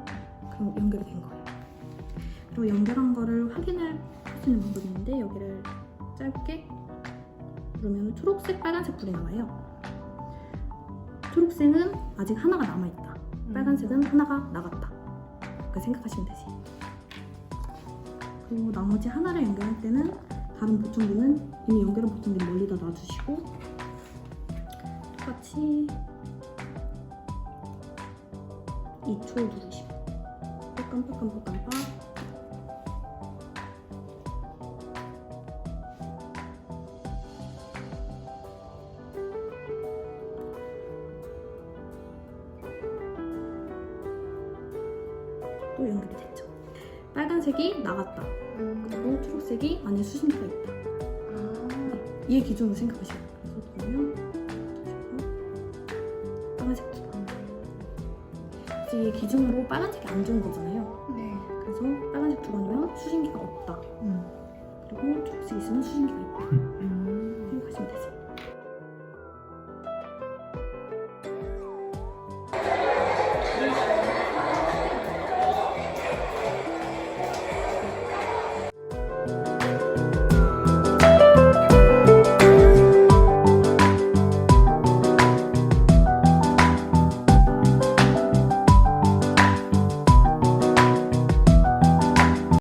거예요. 그럼 연결이 된 거예요. 그리고 연결한 거를 확인을 할 수 있는 방법이 있는데 여기를 짧게 누르면 초록색, 빨간색 불이 나와요. 초록색은 아직 하나가 남아있다. 빨간색은 하나가 나갔다. 그렇게 생각하시면 되지. 그리고 나머지 하나를 연결할 때는 다른 보청기는 이미 연결한 보청기를 멀리다 놔주시고 똑같이 2초 누르시고 또 깜빡깜빡 깜빡 또 연결이 됐죠. 빨간색이 나갔다. 그리고 초록색이 안에 수신기가 있다. 얘 기준으로 생각하시면 돼요. 그래서 보면 빨간색 두 얘 기준으로 빨간색이 안 좋은 거잖아요. 네. 그래서 빨간색 두 번이면 수신기가 없다. 그리고 초록색 있으면 수신기가 있다. 음. 생각하시면 되세요.